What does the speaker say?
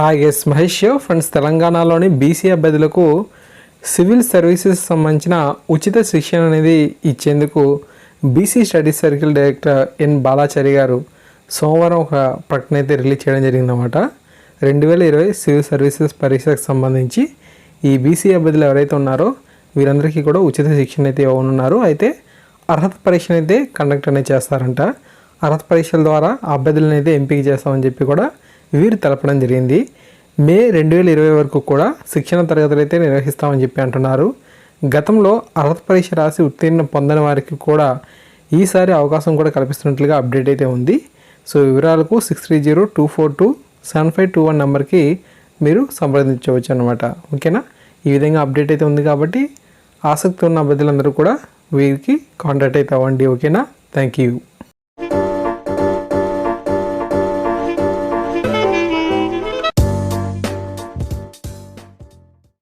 Hi S Mahesh friends తెలంగాణలోని BC అభ్యర్థులకు civil services సంబంధించిన ఉచిత శిక్షణ అనేది ఇచ్చేందుకు BC studies circle director N Balachari గారు సోమవారం ఒక ప్రకటన అయితే రిలీజ్ చేయడం జరిగిందన్నమాట. రెండు వేల ఇరవై సివిల్ సర్వీసెస్ పరీక్షకు సంబంధించి ఈ బీసీ అభ్యర్థులు ఎవరైతే ఉన్నారో వీరందరికీ కూడా ఉచిత శిక్షణ అయితే ఇవ్వనున్నారు. అయితే అర్హత పరీక్షను అయితే కండక్ట్ అనేది చేస్తారంట. అర్హత పరీక్షల ద్వారా ఆ అభ్యర్థులను అయితే ఎంపిక చేస్తామని చెప్పి కూడా వీరు తెలపడం జరిగింది. మే రెండు వేల ఇరవై వరకు కూడా శిక్షణ తరగతులు అయితే నిర్వహిస్తామని చెప్పి అంటున్నారు. గతంలో అర్హత పరీక్ష రాసి ఉత్తీర్ణం పొందని వారికి కూడా ఈసారి అవకాశం కూడా కల్పిస్తున్నట్లుగా అప్డేట్ అయితే ఉంది. సో వివరాలకు six three zero two four two seven five two one నెంబర్కి మీరు సంప్రదించవచ్చు అనమాట ఓకేనా? ఈ విధంగా అప్డేట్ అయితే ఉంది కాబట్టి ఆసక్తి ఉన్న అభ్యర్థులందరూ కూడా వీరికి కాంటాక్ట్ అయితే అవ్వండి. ఓకేనా? Thank you.